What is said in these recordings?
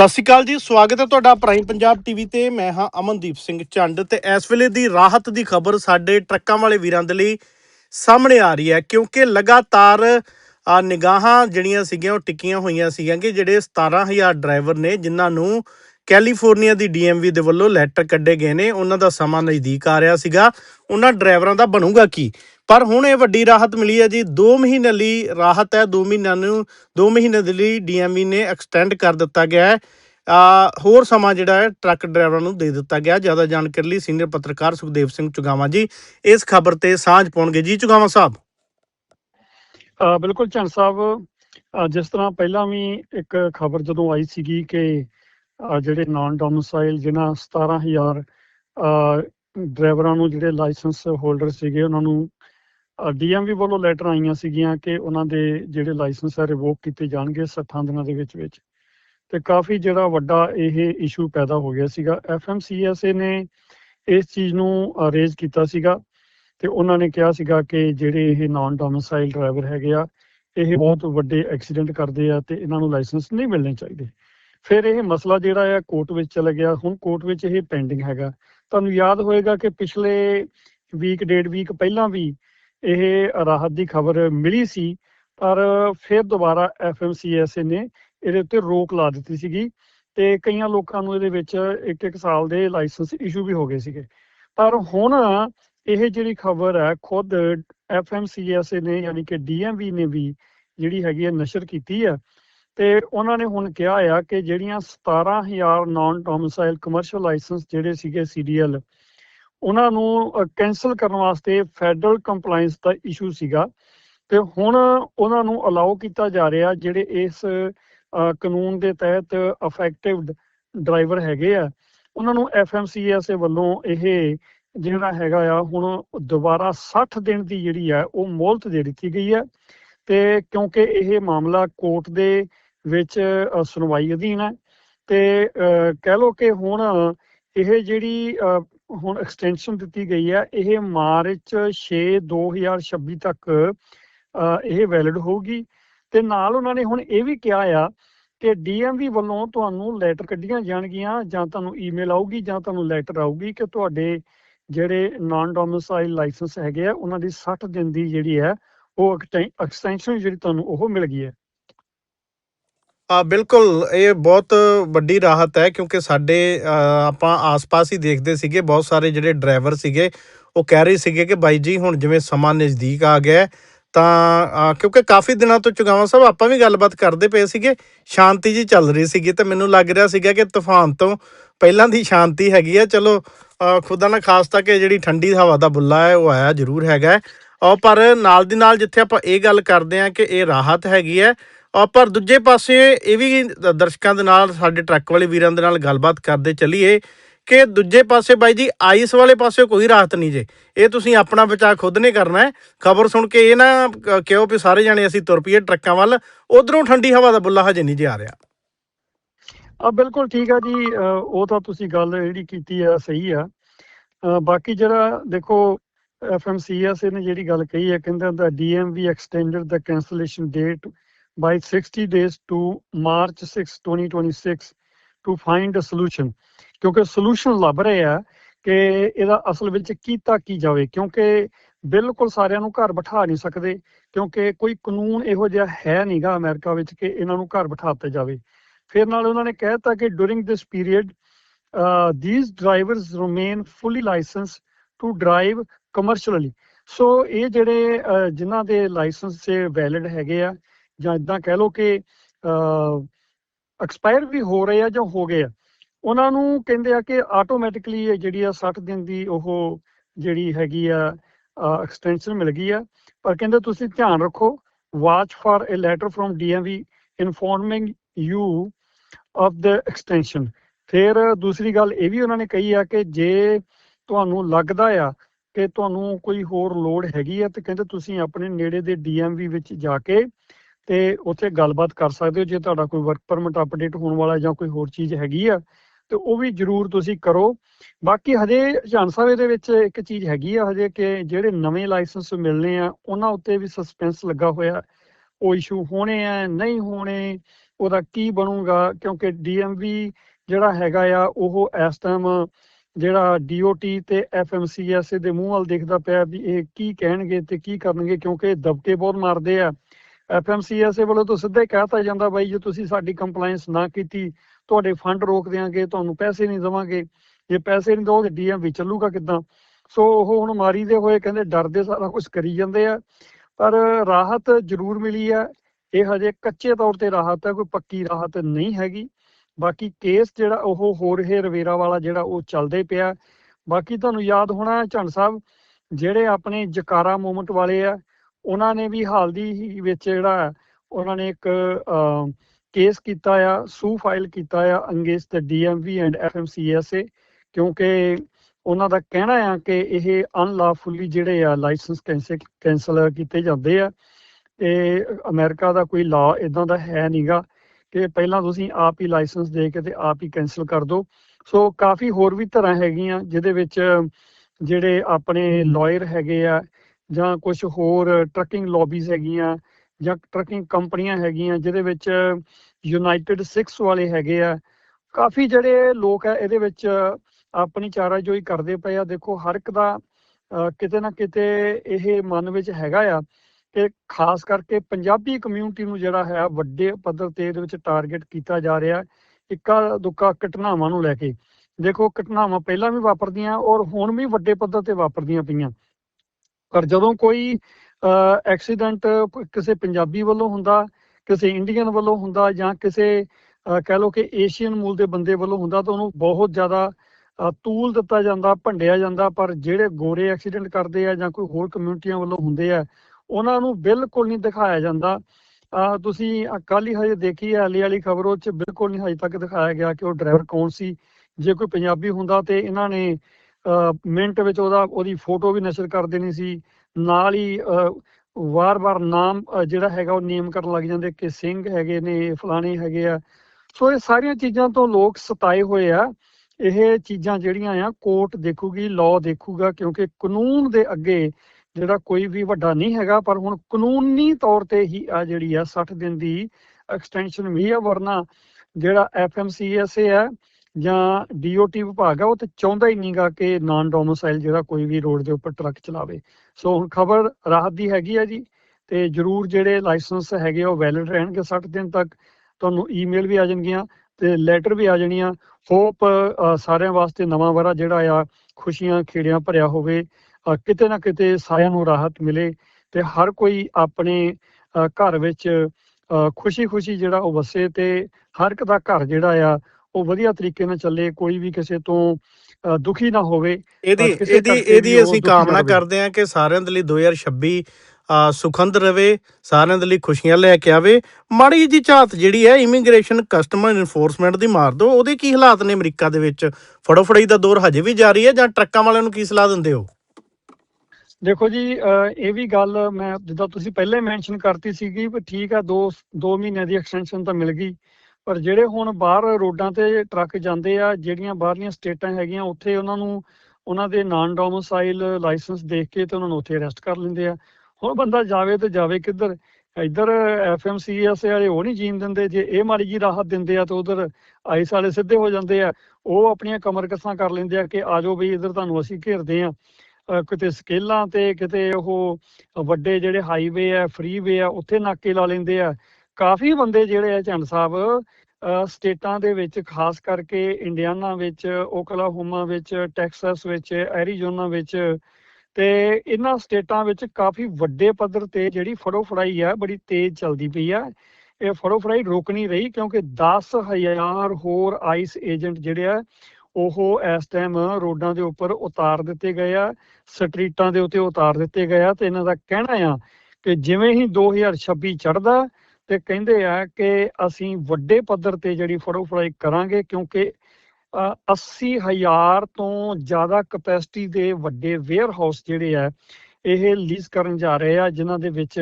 ਸਤਿ ਸ਼੍ਰੀ ਅਕਾਲ ਜੀ, ਸਵਾਗਤ ਹੈ ਤੁਹਾਡਾ ਪ੍ਰਾਈਮ ਪੰਜਾਬ ਟੀਵੀ ਤੇ। ਮੈਂ ਹਾਂ ਅਮਨਦੀਪ ਸਿੰਘ ਚੰਡ ਤੇ ਇਸ ਵੇਲੇ ਦੀ ਰਾਹਤ ਦੀ ਖਬਰ ਸਾਡੇ ਟਰੱਕਾਂ ਵਾਲੇ ਵੀਰਾਂ ਦੇ ਲਈ ਸਾਹਮਣੇ ਆ ਰਹੀ ਹੈ, ਕਿਉਂਕਿ ਲਗਾਤਾਰ ਨਿਗਾਹਾਂ ਜਿਹੜੀਆਂ ਸੀਗੀਆਂ ਉਹ ਟਿੱਕੀਆਂ ਹੋਈਆਂ ਸੀਗੀਆਂ ਕਿ ਜਿਹੜੇ 17000 ਡਰਾਈਵਰ ਨੇ ਜਿਨ੍ਹਾਂ ਨੂੰ ਕੈਲੀਫੋਰਨੀਆ ਦੀ ਡੀਐਮਵੀ ਦੇ ਵੱਲੋਂ ਲੈਟਰ ਕੱਢੇ ਗਏ ਨੇ। ਉਹਨਾਂ ਦਾ ਸਮਾਂ ਨਜ਼ਦੀਕ ਆ ਰਿਹਾ ਸੀਗਾ। ਉਹਨਾਂ ਡਰਾਈਵਰਾਂ ਦਾ ਬਣੂਗਾ ਕੀ? ਪਰ ਹੁਣ ਇਹ ਵੱਡੀ ਰਾਹਤ ਮਿਲੀ ਹੈ ਜੀ। 2 ਮਹੀਨੇ ਲਈ ਰਾਹਤ ਹੈ। 2 ਮਹੀਨਿਆਂ ਨੂੰ 2 ਮਹੀਨੇ ਦੇ ਲਈ ਡੀਐਮਵੀ ਨੇ ਐਕਸਟੈਂਡ ਕਰ ਦਿੱਤਾ ਗਿਆ ਹੈ। ਆ, ਹੋਰ ਸਮਾਂ ਜਿਹੜਾ ਹੈ, ਟਰੱਕ ਡਰਾਈਵਰਾਂ ਨੂੰ ਦੇ ਦਿੱਤਾ ਗਿਆ। ਜ਼ਿਆਦਾ ਜਾਣਕਾਰੀ ਲਈ ਸੀਨੀਅਰ ਪੱਤਰਕਾਰ ਸੁਖਦੇਵ ਸਿੰਘ ਚੁਗਾਵਾ ਜੀ ਇਸ ਖਬਰ ਤੇ ਸਾਂਝ ਪਾਉਣਗੇ ਜੀ। ਚੁਗਾਵਾ ਸਾਹਿਬ। ਬਿਲਕੁਲ ਚੰਨ ਸਾਹਿਬ ਜਿਸ ਤਰ੍ਹਾਂ ਪਹਿਲਾਂ ਵੀ ਇੱਕ ਖਬਰ ਜਦੋਂ ਆਈ ਸੀਗੀ ਕਿ ਜਿਹੜੇ ਨਾਨ ਡੋਮਿਸਾਈਲ ਜਿਨ੍ਹਾਂ 17000 ਡਰਾਈਵਰਾਂ ਨੂੰ ਜਿਹੜੇ ਲਾਇਸੈਂਸ ਹੋਲਡਰ ਸੀਗੇ, ਉਹਨਾਂ ਨੂੰ ਡੀਐਮਵੀ ਵੱਲੋਂ ਲੈਟਰ ਆਈਆਂ ਸੀਗੀਆਂ ਕਿ ਉਹਨਾਂ ਦੇ ਜਿਹੜੇ ਲਾਇਸੈਂਸ ਹੈ ਰਿਵੋਕ ਕੀਤੇ ਜਾਣਗੇ 60 ਦਿਨਾਂ ਦੇ ਵਿੱਚ ਵਿੱਚ। ਤੇ ਕਾਫੀ ਜਿਹੜਾ ਵੱਡਾ ਇਹ ਇਸ਼ੂ ਪੈਦਾ ਹੋ ਗਿਆ ਸੀਗਾ। ਐਫਐਮਸੀਐਸਏ ਨੇ ਇਸ ਚੀਜ਼ ਨੂੰ ਰੇਜ਼ ਕੀਤਾ ਸੀਗਾ ਤੇ ਉਹਨਾਂ ਨੇ ਕਿਹਾ ਸੀਗਾ ਕਿ ਜਿਹੜੇ ਇਹ ਨਾਨ ਡੋਮਿਸਾਈਲ ਡਰਾਈਵਰ ਹੈਗੇ ਆ, ਇਹ ਬਹੁਤ ਵੱਡੇ ਐਕਸੀਡੈਂਟ ਕਰਦੇ ਆ ਤੇ ਇਹਨਾਂ ਨੂੰ ਲਾਇਸੈਂਸ ਨਹੀਂ ਮਿਲਣੇ ਚਾਹੀਦੇ। ਫਿਰ ਇਹ ਮਸਲਾ ਜਿਹੜਾ ਆ ਕੋਰਟ ਵਿੱਚ ਚਲਾ ਗਿਆ। ਹੁਣ ਕੋਰਟ ਵਿੱਚ ਇਹ ਪੈਂਡਿੰਗ ਹੈਗਾ। ਤੁਹਾਨੂੰ ਯਾਦ ਹੋਏਗਾ ਕਿ ਪਿਛਲੇ ਵੀਕ ਡੇਢ ਵੀਕ ਪਹਿਲਾਂ ਵੀ ਇਹ ਰਾਹਤ ਦੀ ਖਬਰ ਮਿਲੀ ਸੀ, ਪਰ ਫਿਰ ਦੁਬਾਰਾ ਐਫਐਮਸੀਐਸਏ ਨੇ ਇਹਦੇ ਉੱਤੇ ਰੋਕ ਲਾ ਦਿੱਤੀ ਸੀਗੀ ਤੇ ਕਈਆਂ ਲੋਕਾਂ ਨੂੰ ਇਹਦੇ ਵਿੱਚ ਇੱਕ ਇੱਕ ਸਾਲ ਦੇ ਲਾਇਸੈਂਸ ਇਸ਼ੂ ਵੀ ਹੋ ਗਏ ਸੀਗੇ। ਪਰ ਹੁਣ ਇਹ ਜਿਹੜੀ ਖਬਰ ਹੈ ਖੁਦ ਐਫਐਮਸੀਐਸਏ ਨੇ, ਯਾਨੀ ਕਿ ਡੀਐਮਵੀ ਨੇ ਵੀ ਜਿਹੜੀ ਹੈਗੀ ਹੈ ਨਸ਼ਰ ਕੀਤੀ ਹੈ ਤੇ ਉਹਨਾਂ ਨੇ ਹੁਣ ਕਿਹਾ ਆ ਕਿ ਜਿਹੜੀਆਂ 17000 ਨਾਨ ਡੋਮਿਸਾਈਲ ਕਮਰਸ਼ੀਅਲ ਲਾਇਸੈਂਸ ਜਿਹੜੇ ਸੀਗੇ ਸੀਡੀਐਲ ਉਹਨਾਂ ਨੂੰ ਕੈਨਸਲ ਕਰਨ ਵਾਸਤੇ ਫੈਡਰਲ ਕੰਪਲਾਈਂਸ ਦਾ ਇਸ਼ੂ ਸੀਗਾ ਤੇ ਹੁਣ ਉਹਨਾਂ ਨੂੰ ਅਲਾਉ ਕੀਤਾ ਜਾ ਰਿਹਾ ਜਿਹੜੇ ਇਸ ਕਾਨੂੰਨ ਦੇ ਤਹਿਤ ਅਫੈਕਟਿਵ ਡਰਾਈਵਰ ਹੈਗੇ ਆ, ਉਹਨਾਂ ਨੂੰ ਐਫਐਮਸੀਐਸਏ ਵੱਲੋਂ ਇਹ ਜਿਹੜਾ ਹੈਗਾ ਆ, ਹੁਣ ਦੁਬਾਰਾ 60 ਦਿਨ ਦੀ ਜਿਹੜੀ ਆ, ਉਹ ਮੋਹਲਤ ਦੇ ਦਿੱਤੀ ਗਈ ਹੈ ਤੇ ਕਿਉਂਕਿ ਇਹ ਮਾਮਲਾ ਕੋਰਟ ਦੇ ਵਿੱਚ ਸੁਣਵਾਈ ਅਧੀਨ ਹੈ ਤੇ ਕਹਿ ਲੋ ਕਿ ਹੁਣ ਇਹ ਜਿਹੜੀ ਅ, ਹੁਣ ਐਕਸਟੈਂਸ਼ਨ ਦਿੱਤੀ ਗਈ ਹੈ ਇਹ ਮਾਰਚ 6 2026 ਤੱਕ ਇਹ ਵੈਲਿਡ ਹੋਊਗੀ। ਤੇ ਨਾਲ ਉਹਨਾਂ ਨੇ ਹੁਣ ਇਹ ਵੀ ਕਿਹਾ ਆ ਕਿ ਡੀਐਮਵੀ ਵੱਲੋਂ ਤੁਹਾਨੂੰ ਲੈਟਰ ਕੱਢੀਆਂ ਜਾਣਗੀਆਂ ਜਾਂ ਤੁਹਾਨੂੰ ਈਮੇਲ ਆਊਗੀ ਜਾਂ ਤੁਹਾਨੂੰ ਲੈਟਰ ਆਊਗੀ ਕਿ ਤੁਹਾਡੇ ਜਿਹੜੇ ਨਾਨ ਡੋਮਿਸਾਈਲ ਲਾਇਸੈਂਸ ਹੈਗੇ ਆ ਉਹਨਾਂ ਦੀ 60 ਦਿਨ ਦੀ ਜਿਹੜੀ ਹੈ ਉਹ ਐਕਸਟੈਂਸ਼ਨ ਜਿਹੜੀ ਤੁਹਾਨੂੰ ਉਹ ਮਿਲ ਗਈ ਹੈ। ਆ ਬਿਲਕੁਲ। ਇਹ ਬਹੁਤ ਵੱਡੀ ਰਾਹਤ ਹੈ ਕਿਉਂਕਿ ਸਾਡੇ ਆਪਾਂ ਆਸ-ਪਾਸ ਹੀ ਦੇਖਦੇ ਸੀਗੇ, ਬਹੁਤ ਸਾਰੇ ਜਿਹੜੇ ਡਰਾਈਵਰ ਸੀਗੇ, ਉਹ ਕਹਿ ਰਹੇ ਸੀਗੇ ਕਿ ਬਾਈ ਜੀ, ਹੁਣ ਜਿਵੇਂ ਸਮਾਂ ਨਜ਼ਦੀਕ ਆ ਗਿਆ ਤਾਂ ਕਿਉਂਕਿ ਕਾਫੀ ਦਿਨਾਂ ਤੋਂ ਚੁਗਾਵਾਂ ਸਾਹਿਬ ਆਪਾਂ ਵੀ ਗੱਲਬਾਤ ਕਰਦੇ ਪਏ ਸੀਗੇ, ਸ਼ਾਂਤੀ ਜੀ ਚੱਲ ਰਹੀ ਸੀਗੀ ਤੇ ਮੈਨੂੰ ਲੱਗ ਰਿਹਾ ਸੀਗਾ ਕਿ ਤੂਫਾਨ ਤੋਂ ਪਹਿਲਾਂ ਦੀ ਸ਼ਾਂਤੀ ਹੈਗੀ ਆ ਚਲੋ ਖੁਦਾ ਨਾ ਖਾਸ ਤੱਕ ਇਹ ਜਿਹੜੀ ਠੰਡੀ ਹਵਾ ਦਾ ਬੁੱਲਾ ਹੈ, ਉਹ ਆਇਆ ਜ਼ਰੂਰ ਹੈਗਾ ਪਰ ਨਾਲ ਦੀ ਨਾਲ ਜਿੱਥੇ ਆਪਾਂ ਇਹ ਗੱਲ ਕਰਦੇ ਆ ਕਿ ਇਹ ਰਾਹਤ ਹੈਗੀ ਹੈ ਪਰ ਦੂਜੇ ਪਾਸੇ ਇਹ ਵੀ ਦਰਸ਼ਕਾਂ ਦੇ ਨਾਲ, ਸਾਡੇ ਟਰੱਕ ਵਾਲੇ ਵੀਰਾਂ ਦੇ ਨਾਲ ਗੱਲਬਾਤ ਕਰਦੇ ਚੱਲੀਏ ਕਿ ਦੂਜੇ ਪਾਸੇ ਬਾਈ ਜੀ, ਆਈਸ ਵਾਲੇ ਪਾਸੇ ਕੋਈ ਰਾਹਤ ਨਹੀਂ ਜੇ। ਇਹ ਤੁਸੀਂ ਆਪਣਾ ਬਚਾਅ ਖੁਦ ਨੇ ਕਰਨਾ ਹੈ। ਖਬਰ ਸੁਣ ਕੇ ਇਹ ਨਾ ਕ- ਕਿਹੋ ਵੀ ਸਾਰੇ ਜਾਣੇ ਅਸੀਂ ਤੁਰ ਪਈਏ ਟਰੱਕਾਂ ਵੱਲ, ਉਧਰੋਂ ਠੰਡੀ ਹਵਾ ਦਾ ਬੁੱਲਾ ਹਜੇ ਨਹੀਂ ਜੇ ਆ ਰਿਹਾ। ਆ ਬਿਲਕੁਲ ਠੀਕ ਆ ਜੀ। ਉਹ ਤਾਂ ਤੁਸੀਂ ਗੱਲ ਜਿਹੜੀ ਕੀਤੀ ਆ, ਸਹੀ ਆ। ਬਾਕੀ ਜਿਹੜਾ ਦੇਖੋ ਐਫਐਮਸੀਐਸ ਨੇ ਜਿਹੜੀ ਗੱਲ ਕਹੀ ਹੈ, ਕਹਿੰਦੇ ਦਾ DMV extended the cancellation date by 60 days to March 6 2026 to find a solution ਕਿਉਂਕਿ ਸੋਲੂਸ਼ਨ ਲੱਭ ਰਹੇ ਆ ਕਿ ਇਹਦਾ ਅਸਲ ਵਿੱਚ ਕੀਤਾ ਕੀ ਜਾਵੇ, ਕਿਉਂਕਿ ਬਿਲਕੁਲ ਸਾਰਿਆਂ ਨੂੰ ਘਰ ਬਿਠਾ ਨਹੀਂ ਸਕਦੇ, ਕਿਉਂਕਿ ਕੋਈ ਕਾਨੂੰਨ ਇਹੋ ਜਿਹਾ ਹੈ ਨਹੀਂਗਾ ਅਮਰੀਕਾ ਵਿੱਚ ਕਿ ਇਹਨਾਂ ਨੂੰ ਘਰ ਬਿਠਾਤਾ ਜਾਵੇ। ਫਿਰ ਨਾਲ ਉਹਨਾਂ ਨੇ ਕਹਿਤਾ ਕਿ during this period these drivers remain fully licensed to drive commercially. So ਇਹ ਜਿਹੜੇ ਅਹ, ਜਿਨ੍ਹਾਂ ਦੇ ਲਾਇਸੈਂਸ ਸੇ ਵੈਲਿਡ ਹੈਗੇ ਆ ਜਾਂ ਇਦਾਂ ਕਹਿ ਲਓ ਕਿ ਐਕਸਪਾਇਰ ਵੀ ਹੋ ਰਹੇ ਆ ਜਾਂ ਹੋ ਗਏ ਆ ਉਹਨਾਂ ਨੂੰ ਕਹਿੰਦੇ ਆ ਕਿ ਆਟੋਮੈਟਿਕਲੀ ਜਿਹੜੀ ਆ 60 ਦਿਨ ਦੀ ਉਹ ਜਿਹੜੀ ਹੈਗੀ ਆ ਐਕਸਟੈਂਸ਼ਨ ਮਿਲ ਗਈ ਆ। ਪਰ ਕਹਿੰਦੇ ਤੁਸੀਂ ਧਿਆਨ ਰੱਖੋ watch for a letter from DMV informing you of the extension ਫਿਰ ਦੂਸਰੀ ਗੱਲ ਇਹ ਵੀ ਉਹਨਾਂ ਨੇ ਕਹੀ ਆ ਕਿ ਜੇ ਤੁਹਾਨੂੰ ਲੱਗਦਾ ਆ ਕਿ ਤੁਹਾਨੂੰ ਕੋਈ ਹੋਰ ਲੋੜ ਹੈਗੀ ਆ ਤੇ ਕਹਿੰਦੇ ਤੁਸੀਂ ਆਪਣੇ ਨੇੜੇ ਦੇ ਡੀਐਮਵੀ ਵਿੱਚ ਜਾ ਕੇ ਤੇ ਉੱਥੇ ਗੱਲਬਾਤ ਕਰ ਸਕਦੇ ਹੋ, ਜੇ ਤੁਹਾਡਾ ਕੋਈ ਵਰਕ ਪਰਮਿਟ ਅਪਡੇਟ ਹੋਣ ਵਾਲਾ ਜਾਂ ਕੋਈ ਹੋਰ ਚੀਜ਼ ਹੈਗੀ ਆ, ਤੇ ਉਹ ਵੀ ਜਰੂਰ ਤੁਸੀਂ ਕਰੋ। ਬਾਕੀ ਹਜੇ ਝਾਨ ਸਾਹਿਬ ਵਿੱਚ ਇੱਕ ਚੀਜ਼ ਹੈਗੀ ਆ ਹਜੇ ਕਿ ਜਿਹੜੇ ਨਵੇਂ ਲਾਇਸੈਂਸ ਮਿਲਨੇ ਆ, ਉਹਨਾਂ ਉੱਤੇ ਵੀ ਸਸਪੈਂਸ ਲੱਗਾ ਹੋਇਆ। ਉਹ ਇਸ਼ੂ ਹੋਣੇ ਆ, ਨਹੀਂ ਹੋਣੇ, ਉਹਦਾ ਕੀ ਬਣੂਗਾ, ਕਿਉਂਕਿ ਡੀਐਮਵੀ ਜਿਹੜਾ ਹੈਗਾ ਆ, ਉਹ ਇਸ ਟਾਈਮ ਜਿਹੜਾ ਡੀਓਟੀ ਤੇ ਐਫਐਮਸੀਐਸ ਦੇ ਮੂੰਹ ਵੱਲ ਦੇਖਦਾ ਪਿਆ ਵੀ ਇਹ ਕੀ ਕਹਿਣਗੇ ਤੇ ਕੀ ਕਰਨਗੇ ਕਿਉਂਕਿ ਦਬਕੇ ਬਹੁਤ ਮਾਰਦੇ ਆ। ਐਫਐਮਸੀਐਸ ਵੱਲੋਂ ਤਾਂ ਸਿੱਧਾ ਹੀ ਕਹਿਤਾ ਜਾਂਦਾ ਬਾਈ, ਜੇ ਤੁਸੀਂ ਸਾਡੀ ਕੰਪਲਾਈਂਸ ਨਾ ਕੀਤੀ, ਤੁਹਾਡੇ ਫੰਡ ਰੋਕ ਦੇਾਂਗੇ ਤੁਹਾਨੂੰ ਪੈਸੇ ਨਹੀਂ ਦੇਵਾਂਗੇ। ਜੇ ਪੈਸੇ ਨਹੀਂ ਦੋਗੇ ਡੀਐਮਵੀ ਚੱਲੂਗਾ ਕਿੱਦਾਂ? ਸੋ ਉਹ ਹੁਣ ਮਾਰੀ ਦੇ ਹੋਏ ਕਹਿੰਦੇ ਡਰਦੇ ਸਾਰਾ ਕੁਝ ਕਰੀ ਜਾਂਦੇ ਆ। ਪਰ ਰਾਹਤ ਜ਼ਰੂਰ ਮਿਲੀ ਆ। ਇਹ ਹਜੇ ਕੱਚੇ ਤੌਰ ਤੇ ਰਾਹਤ ਹੈ ਕੋਈ ਪੱਕੀ ਰਾਹਤ ਨਹੀਂ ਹੈਗੀ। ਬਾਕੀ ਕੇਸ ਜਿਹੜਾ ਉਹ ਹੋਰ ਹੈ ਰਵੇਰਾ ਵਾਲਾ ਜਿਹੜਾ ਉਹ ਚੱਲਦੇ ਪਿਆ। ਬਾਕੀ ਤੁਹਾਨੂੰ ਯਾਦ ਹੋਣਾ ਝੰਡ ਸਾਹਿਬ, ਜਿਹੜੇ ਆਪਣੇ ਜਕਾਰਾ ਮੂਵਮੈਂਟ ਵਾਲੇ ਆ, ਉਹਨਾਂ ਨੇ ਵੀ ਹਾਲ ਦੀ ਵਿੱਚ ਜਿਹੜਾ ਉਹਨਾਂ ਨੇ ਇੱਕ ਕੇਸ ਕੀਤਾ ਆ, ਸੂ ਫਾਈਲ ਕੀਤਾ ਆ ਅੰਗੇਸ ਦ ਡੀਐਮਵੀ ਐਂਡ ਐਫਐਮਸੀਐਸਏ ਕਿਉਂਕਿ ਉਹਨਾਂ ਦਾ ਕਹਿਣਾ ਆ ਕਿ ਇਹ ਅਨਲਾਫੁਲੀ ਜਿਹੜੇ ਆ ਲਾਇਸੈਂਸ ਕੈਂਸਲ ਕੈਂਸਲ ਕੀਤੇ ਜਾਂਦੇ ਆ। ਤੇ ਅਮਰੀਕਾ ਦਾ ਕੋਈ ਲਾ ਇਦਾਂ ਦਾ ਹੈ ਨਹੀਂਗਾ ਕਿ ਪਹਿਲਾਂ ਤੁਸੀਂ ਆਪ ਹੀ ਲਾਇਸੈਂਸ ਦੇ ਕੇ ਤੇ ਆਪ ਹੀ ਕੈਂਸਲ ਕਰ ਦਿਓ। ਸੋ ਕਾਫੀ ਹੋਰ ਵੀ ਤਰ੍ਹਾਂ ਹੈਗੀਆਂ ਜਿਹਦੇ ਵਿੱਚ ਜਿਹੜੇ ਆਪਣੇ ਲਾਇਰ ਹੈਗੇ ਆ ਜਾਂ ਕੁਝ ਹੋਰ ਟਰੱਕਿੰਗ ਲੌਬੀਜ਼ ਹੈਗੀਆਂ ਜਾਂ ਟਰੱਕਿੰਗ ਕੰਪਨੀਆਂ ਹੈਗੀਆਂ ਜਿਹਦੇ ਵਿੱਚ ਯੂਨਾਈਟਿਡ 6 ਵਾਲੇ ਹੈਗੇ ਆ। ਕਾਫੀ ਜਿਹੜੇ ਲੋਕ ਆ ਇਹਦੇ ਵਿੱਚ ਆਪਣੀ ਚਾਰਾਜੋਈ ਕਰਦੇ ਪਏ ਆ। ਦੇਖੋ ਹਰ ਇੱਕ ਦਾ ਕਿਤੇ ਨਾ ਕਿਤੇ ਇਹ ਮਨ ਵਿੱਚ ਹੈਗਾ ਆ ਕਿ ਖਾਸ ਕਰਕੇ ਪੰਜਾਬੀ ਕਮਿਊਨਿਟੀ ਨੂੰ ਜਿਹੜਾ ਹੈ ਵੱਡੇ ਪੱਧਰ ਤੇ ਇਹਦੇ ਵਿੱਚ ਟਾਰਗੇਟ ਕੀਤਾ ਜਾ ਰਿਹਾ ਇੱਕਾ ਦੁੱਕਾ ਘਟਨਾਵਾਂ ਨੂੰ ਲੈ ਕੇ। ਦੇਖੋ, ਘਟਨਾਵਾਂ ਪਹਿਲਾਂ ਵੀ ਵਾਪਰਦੀਆਂ ਔਰ ਹੁਣ ਵੀ ਵੱਡੇ ਪੱਧਰ ਤੇ ਵਾਪਰਦੀਆਂ ਪਈਆਂ। ਪਰ ਜਦੋਂ ਕੋਈ ਐਕਸੀਡੈਂਟ ਕਿਸੇ ਪੰਜਾਬੀ ਵੱਲੋਂ ਹੁੰਦਾ, ਕਿਸੇ ਇੰਡੀਅਨ ਵੱਲੋਂ ਹੁੰਦਾ ਜਾਂ ਕਿਸੇ ਕਹਿ ਲਓ ਕਿ ਏਸ਼ੀਅਨ ਮੂਲ ਦੇ ਬੰਦੇ ਵੱਲੋਂ ਹੁੰਦਾ ਤਾਂ ਉਹਨੂੰ ਬਹੁਤ ਜ਼ਿਆਦਾ ਤੂਲ ਦਿੱਤਾ ਜਾਂਦਾ, ਭੰਡਿਆ ਜਾਂਦਾ। ਪਰ ਜਿਹੜੇ ਗੋਰੇ ਐਕਸੀਡੈਂਟ ਕਰਦੇ ਆ ਜਾਂ ਕੋਈ ਹੋਰ ਕਮਿਊਨਿਟੀਆਂ ਵੱਲੋਂ ਹੁੰਦੇ ਆ ਉਹਨਾਂ ਨੂੰ ਬਿਲਕੁਲ ਨਹੀਂ ਦਿਖਾਇਆ ਜਾਂਦਾ। ਤੁਸੀਂ ਕੱਲ ਹੀ ਹਜੇ ਦੇਖੀ ਹੈ, ਅਲੀ ਵਾਲੀ ਖਬਰ ਉਹ ਚ ਬਿਲਕੁਲ ਨਹੀਂ ਹਜੇ ਤੱਕ ਦਿਖਾਇਆ ਗਿਆ ਕਿ ਉਹ ਡਰਾਈਵਰ ਕੌਣ ਸੀ। ਜੇ ਕੋਈ ਪੰਜਾਬੀ ਹੁੰਦਾ ਤੇ ਇਹਨਾਂ ਨੇ ਮਿੰਟ ਵਿੱਚ ਉਹਦਾ, ਉਹਦੀ ਫੋਟੋ ਵੀ ਨਸ਼ਰ ਕਰ ਦੇਣੀ ਸੀ। ਨਾਲ ਹੀ ਵਾਰ-ਵਾਰ ਨਾਮ ਜਿਹੜਾ ਹੈਗਾ ਉਹ ਨੇਮ ਕਰਨ ਲੱਗ ਜਾਂਦੇ ਕਿ ਸਿੰਘ ਹੈਗੇ ਨੇ, ਫਲਾਣੇ ਹੈਗੇ ਆ। ਸੋ ਇਹ ਸਾਰੀਆਂ ਚੀਜ਼ਾਂ ਤੋਂ ਲੋਕ ਸਤਾਏ ਹੋਏ ਆ। ਇਹ ਚੀਜ਼ਾਂ ਜਿਹੜੀਆਂ ਆ, ਕੋਰਟ ਦੇਖੂਗੀ ਲਾਅ ਦੇਖੂਗਾ, ਕਿਉਂਕਿ ਕਾਨੂੰਨ ਦੇ ਅੱਗੇ ਜਿਹੜਾ ਕੋਈ ਵੀ ਵੱਡਾ ਨਹੀਂ ਹੈਗਾ, ਪਰ ਹੁਣ ਕਾਨੂੰਨੀ ਤੌਰ ਤੇ ਹੀ ਆ ਜਿਹੜੀ ਆ 60 ਦਿਨ ਦੀ ਐਕਸਟੈਂਸ਼ਨ ਮਿਲੀ ਆ ਵਰਨਾ, ਜਿਹੜਾ ਐਫਐਮਸੀਐਸਏ ਹੈ ਜਾਂ ਡੀਓਟੀ ਵਿਭਾਗ ਆ, ਉਹ ਤੇ ਚਾਹੁੰਦਾ ਹੀ ਨਹੀਂਗਾ ਕਿ ਨਾਨ ਡੋਮਿਸਾਈਲ ਜਿਹੜਾ ਕੋਈ ਵੀ ਰੋਡ ਦੇ ਉੱਪਰ ਟਰੱਕ ਚਲਾਵੇ। ਸੋ ਹੁਣ ਖਬਰ ਰਾਹਤ ਦੀ ਹੈਗੀ ਆ ਜੀ, ਤੇ ਜਰੂਰ ਜਿਹੜੇ ਲਾਇਸੈਂਸ ਹੈਗੇ ਆ, ਉਹ ਵੈਲਿਡ ਰਹਿਣਗੇ 60 ਦਿਨ ਤੱਕ। ਤੁਹਾਨੂੰ ਈਮੇਲ ਵੀ ਆ ਜਾਣਗੀਆਂ ਤੇ ਲੈਟਰ ਵੀ ਆ ਜਾਣੀਆਂ। ਹੋਪ ਸਾਰਿਆਂ ਵਾਸਤੇ ਨਵਾਂ ਵਰਾ ਜਿਹੜਾ ਆ, ਖੁਸ਼ੀਆਂ ਖੇੜਿਆਂ ਭਰਿਆ ਹੋਵੇ। ਕਿਤੇ ਨਾ ਕਿਤੇ ਸਾਰਿਆਂ ਨੂੰ ਰਾਹਤ ਮਿਲੇ ਤੇ ਹਰ ਕੋਈ ਆਪਣੇ ਘਰ ਵਿੱਚ ਖੁਸ਼ੀ-ਖੁਸ਼ੀ ਜਿਹੜਾ ਉਹ ਵਸੇ ਤੇ ਹਰ ਇੱਕ ਦਾ ਘਰ ਜਿਹੜਾ ਆ ਉਹ ਵਧੀਆ ਤਰੀਕੇ ਨਾਲ ਚੱਲੇ ਕੋਈ ਵੀ ਕਿਸੇ ਤੋਂ ਦੁਖੀ ਨਾ ਹੋਵੇ ਇਹਦੀ ਇਹਦੀ ਇਹਦੀ ਅਸੀਂ ਕਾਮਨਾ। ਕਰਦੇ ਹਾਂ ਕਿ ਸਾਰਿਆਂ ਦੇ ਲਈ 2026 ਅ, ਸੁਖੰਦ ਰਵੇ ਸਾਰਿਆਂ ਦੇ ਲਈ ਖੁਸ਼ੀਆਂ ਲੈ ਕੇ ਆਵੇ। ਮਾੜੀ ਜੀ ਝਾਤ ਜਿਹੜੀ ਹੈ ਇਮੀਗ੍ਰੇਸ਼ਨ ਕਸਟਮਰ ਇਨਫੋਰਸਮੈਂਟ ਦੀ ਮਾਰ ਦੋ ਉਹਦੇ ਕੀ ਹਾਲਾਤ ਨੇ ਅਮਰੀਕਾ ਦੇ ਵਿੱਚ? ਫੜੋ ਫੜਾਈ ਦਾ ਦੌਰ ਹਜੇ ਵੀ ਜਾਰੀ ਹੈ ਜਾਂ ਟਰੱਕਾਂ ਵਾਲਿਆਂ ਨੂੰ ਕੀ ਸਲਾਹ ਦਿੰਦੇ ਹੋ? ਦੇਖੋ ਜੀ ਇਹ ਵੀ ਗੱਲ ਮੈਂ ਜਿੱਦਾਂ ਤੁਸੀਂ ਪਹਿਲੇ ਮੈਂਸ਼ਨ ਕਰਤੀ ਸੀਗੀ ਵੀ ਠੀਕ ਆ 2 2 ਮਹੀਨੇ ਦੀ ਐਕਸਟੈਂਸ਼ਨ ਤਾਂ ਮਿਲ ਗਈ। ਪਰ ਜਿਹੜੇ ਹੁਣ ਬਾਹਰ ਰੋਡਾਂ ਤੇ ਟਰੱਕ ਜਾਂਦੇ ਆ, ਜਿਹੜੀਆਂ ਬਾਹਰਲੀਆਂ ਸਟੇਟਾਂ ਹੈਗੀਆਂ, ਉੱਥੇ ਉਹਨਾਂ ਨੂੰ ਉਹਨਾਂ ਦੇ ਨਾਨ ਡੋਮਿਸਾਈਲ ਲਾਇਸੈਂਸ ਦੇਖ ਕੇ ਤੇ ਉਹਨਾਂ ਨੂੰ ਉੱਥੇ ਅਰੈਸਟ ਕਰ ਲੈਂਦੇ ਆ। ਹੁਣ ਬੰਦਾ ਜਾਵੇ ਤੇ ਜਾਵੇ ਕਿੱਧਰ? ਇੱਧਰ ਐਫਐਮਸੀਐਸ ਵਾਲੇ ਉਹ ਨਹੀਂ ਜੀਣ ਦਿੰਦੇ। ਜੇ ਇਹ ਮਾੜੀ ਜੀ ਰਾਹਤ ਦਿੰਦੇ ਆ ਤਾਂ ਉਧਰ ਆਈਸ ਵਾਲੇ ਸਿੱਧੇ ਹੋ ਜਾਂਦੇ ਆ। ਉਹ ਆਪਣੀਆਂ ਕਮਰਕਸਾਂ ਕਰ ਲੈਂਦੇ ਆ ਕਿ ਆਜੋ ਬਈ, ਇੱਧਰ ਤੁਹਾਨੂੰ ਅਸੀਂ ਘੇਰਦੇ ਆ। ਕਿਤੇ ਸਕੇਲਾਂ ਤੇ ਕਿਤੇ ਉਹ ਵੱਡੇ ਜਿਹੜੇ ਹਾਈਵੇ ਆ ਫਰੀਵੇ ਆ, ਉੱਥੇ ਨਾਕੇ ਲਾ ਲੈਂਦੇ ਆ। ਕਾਫੀ ਬੰਦੇ ਜਿਹੜੇ ਆ ਝੰਡ ਸਾਹਿਬ ਸਟੇਟਾਂ ਦੇ ਵਿੱਚ, ਖਾਸ ਕਰਕੇ ਇੰਡੀਆਨਾ ਵਿੱਚ, ਓਕਲਾਹੋਮਾ ਵਿੱਚ, ਟੈਕਸਸ ਵਿੱਚ, ਐਰੀਜ਼ੋਨਾ ਵਿੱਚ ਤੇ ਇਹਨਾਂ ਸਟੇਟਾਂ ਵਿੱਚ ਕਾਫੀ ਵੱਡੇ ਪੱਧਰ ਤੇ ਜਿਹੜੀ ਫੜੋ ਫੜਾਈ ਆ, ਬੜੀ ਤੇਜ਼ ਚੱਲਦੀ ਪਈ ਆ। ਇਹ ਫੜੋ ਫੜਾਈ ਰੁਕ ਨਹੀਂ ਰਹੀ ਕਿਉਂਕਿ 10000 ਹੋਰ ਆਈਸ ਏਜੰਟ ਜਿਹੜੇ ਆ ਉਹ ਇਸ ਟਾਈਮ ਰੋਡਾਂ ਦੇ ਉੱਪਰ ਉਤਾਰ ਦਿੱਤੇ ਗਏ ਆ ਸਟਰੀਟਾਂ ਦੇ ਉੱਤੇ ਉਤਾਰ ਦਿੱਤੇ ਗਏ ਆ ਤੇ ਇਹਨਾਂ ਦਾ ਕਹਿਣਾ ਆ ਕਿ ਜਿਵੇਂ ਹੀ 2026 ਚੜਦਾ ਤੇ ਕਹਿੰਦੇ ਆ ਕਿ ਅਸੀਂ ਵੱਡੇ ਪੱਧਰ ਤੇ ਜਿਹੜੀ ਫੜੋ ਫੜਾਈ ਕਰਾਂਗੇ ਕਿਉਂਕਿ ਅ, 80000 ਤੋਂ ਜ਼ਿਆਦਾ ਕਪੈਸਿਟੀ ਦੇ ਵੱਡੇ ਵੇਅਰ ਹਾਊਸ ਜਿਹੜੇ ਆ ਇਹ ਲੀਜ਼ ਕਰਨ ਜਾ ਰਹੇ ਆ ਜਿਨ੍ਹਾਂ ਦੇ ਵਿੱਚ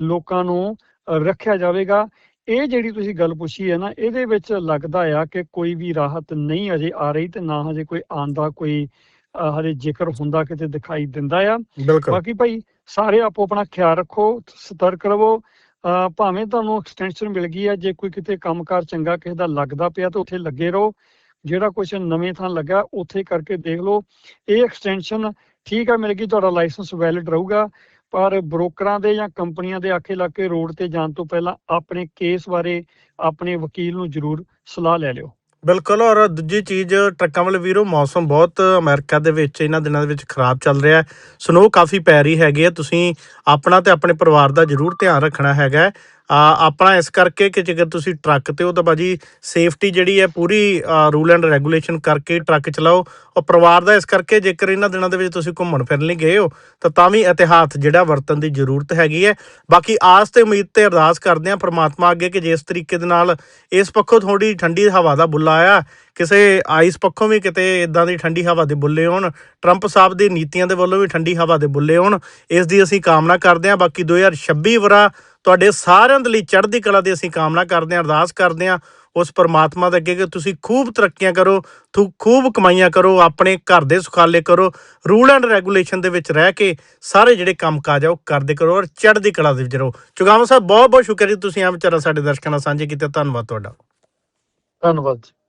ਲੋਕਾਂ ਨੂੰ ਰੱਖਿਆ ਜਾਵੇਗਾ। ਇਹ ਜਿਹੜੀ ਤੁਸੀਂ ਗੱਲ ਪੁੱਛੀ ਹੈ ਨਾ ਇਹਦੇ ਵਿੱਚ ਲੱਗਦਾ ਆ ਕਿ ਕੋਈ ਵੀ ਰਾਹਤ ਨਹੀਂ ਅਜੇ ਆ ਰਹੀ ਤੇ ਨਾ ਹਜੇ ਕੋਈ ਆਉਣ ਦਾ ਕੋਈ ਹਜੇ ਜ਼ਿਕਰ ਹੁੰਦਾ ਕਿਤੇ ਦਿਖਾਈ ਦਿੰਦਾ ਆ। ਬਾਕੀ ਭਾਈ ਸਾਰੇ ਆਪੋ ਆਪਣਾ ਖਿਆਲ ਰੱਖੋ ਸਤਰਕ ਰਹੋ। ਭਾਵੇਂ ਤੁਹਾਨੂੰ ਐਕਸਟੈਂਸ਼ਨ ਮਿਲ ਗਈ ਹੈ ਜੇ ਕੋਈ ਕਿਤੇ ਕੰਮਕਾਰ ਚੰਗਾ ਕਿਸੇ ਦਾ ਲੱਗਦਾ ਪਿਆ ਤਾਂ ਉੱਥੇ ਲੱਗੇ ਰਹੋ। ਜਿਹੜਾ ਕੁਝ ਨਵੇਂ ਥਾਂ ਲੱਗਾ ਉੱਥੇ ਕਰਕੇ ਦੇਖ ਲਓ। ਇਹ ਐਕਸਟੈਂਸ਼ਨ ਠੀਕ ਹੈ ਮਿਲ ਗਈ ਤੁਹਾਡਾ ਲਾਇਸੈਂਸ ਵੈਲਿਡ ਰਹੂਗਾ। ਪਰ ਬ੍ਰੋਕਰਾਂ ਦੇ ਜਾਂ ਕੰਪਨੀਆਂ ਦੇ ਆਖੇ ਲੱਗ ਕੇ ਰੋਡ ਤੇ ਜਾਣ ਤੋਂ ਪਹਿਲਾਂ ਆਪਣੇ ਕੇਸ ਬਾਰੇ ਆਪਣੇ ਵਕੀਲ ਨੂੰ ਜ਼ਰੂਰ ਸਲਾਹ ਲੈ ਲਿਓ। ਬਿਲਕੁਲ, ਔਰ ਦੂਜੀ ਚੀਜ਼, ਟਰੱਕਾਂ ਵਾਲੇ ਵੀਰੋ, ਮੌਸਮ ਬਹੁਤ ਅਮਰੀਕਾ ਦੇ ਵਿੱਚ ਇਹਨਾਂ ਦਿਨਾਂ ਦੇ ਵਿੱਚ ਖਰਾਬ ਚੱਲ ਰਿਹਾ ਹੈ। ਸਨੋ ਕਾਫੀ ਪੈ ਰਹੀ ਹੈਗੀ ਹੈ। ਤੁਸੀਂ ਆਪਣਾ ਤੇ ਆਪਣੇ ਪਰਿਵਾਰ ਦਾ ਜ਼ਰੂਰ ਧਿਆਨ ਰੱਖਣਾ ਹੈਗਾ ਆਪਣਾ ਇਸ ਕਰਕੇ ਕਿ ਜੇਕਰ ਤੁਸੀਂ ਟਰੱਕ ਤੇ ਹੋ ਤਾਂ ਬਾਜੀ ਸੇਫਟੀ ਜਿਹੜੀ ਹੈ ਪੂਰੀ ਰੂਲ ਐਂਡ ਰੈਗੂਲੇਸ਼ਨ ਕਰਕੇ ਟਰੱਕ ਚਲਾਓ। ਔਰ ਪਰਿਵਾਰ ਦਾ ਇਸ ਕਰਕੇ ਜੇਕਰ ਇਹਨਾਂ ਦਿਨਾਂ ਦੇ ਵਿੱਚ ਤੁਸੀਂ ਘੁੰਮਣ ਫਿਰਨ ਲਈ ਗਏ ਹੋ, ਤਾਂ ਤਾਂ ਵੀ ਇਤਿਹਾਸ ਜਿਹੜਾ ਵਰਤਨ ਦੀ ਜ਼ਰੂਰਤ ਹੈਗੀ ਹੈ। ਬਾਕੀ ਆਸ ਤੇ ਉਮੀਦ ਤੇ ਅਰਦਾਸ ਕਰਦੇ ਹਾਂ ਪ੍ਰਮਾਤਮਾ ਅੱਗੇ ਕਿ ਜਿਸ ਤਰੀਕੇ ਦੇ ਨਾਲ ਇਸ ਪੱਖੋਂ ਥੋੜੀ ਠੰਡੀ ਹਵਾ ਦਾ ਬੁੱਲਾ ਆਇਆ ਕਿਸੇ ਆਈਸ ਪੱਖੋਂ ਵੀ ਕਿਤੇ ਇਦਾਂ ਦੀ ਠੰਡੀ ਹਵਾ ਦੇ ਬੁੱਲੇ ਹੋਣ ਟਰੰਪ ਸਾਹਿਬ ਦੀ ਨੀਤੀਆਂ ਦੇ ਵੱਲੋਂ ਵੀ ਠੰਡੀ ਹਵਾ ਦੇ ਬੁੱਲੇ ਹੋਣ, ਇਸ ਦੀ ਅਸੀਂ ਕਾਮਨਾ ਕਰਦੇ ਹਾਂ। ਬਾਕੀ 2026 ਵਰਾ ਤੁਹਾਡੇ ਸਾਰਿਆਂ ਦੇ ਲਈ ਚੜ੍ਹਦੀ ਕਲਾ ਦੀ ਅਸੀਂ ਕਾਮਨਾ ਕਰਦੇ ਹਾਂ, ਅਰਦਾਸ ਕਰਦੇ ਹਾਂ। ਉਸ ਪਰਮਾਤਮਾ ਦੇ ਅੱਗੇ ਕਿ ਤੁਸੀਂ ਖੂਬ ਤਰੱਕੀਆਂ ਕਰੋ, ਥੂ, ਖੂਬ ਕਮਾਈਆਂ ਕਰੋ, ਆਪਣੇ ਘਰ ਦੇ ਸੁਖਾਲੇ ਕਰੋ, ਰੂਲ ਐਂਡ ਰੈਗੂਲੇਸ਼ਨ ਦੇ ਵਿੱਚ ਰਹਿ ਕੇ ਸਾਰੇ ਜਿਹੜੇ ਕੰਮ ਕਾਜ ਆ ਉਹ ਕਰਦੇ ਕਰੋ ਔਰ ਚੜ੍ਹਦੀ ਕਲਾ ਦੇ ਵਿੱਚ ਰਹੋ। ਚੁਗਾਵਾ ਸਾਹਿਬ ਬਹੁਤ ਬਹੁਤ ਸ਼ੁਕਰੀਆ। ਜੀ ਤੁਸੀਂ ਆ ਵਿਚਾਰਾ ਸਾਡੇ ਦਰਸ਼ਕਾਂ ਨਾਲ ਸਾਂਝੇ ਕੀਤੇ। ਧੰਨਵਾਦ ਤੁਹਾਡਾ। ਧੰਨਵਾਦ ਜੀ।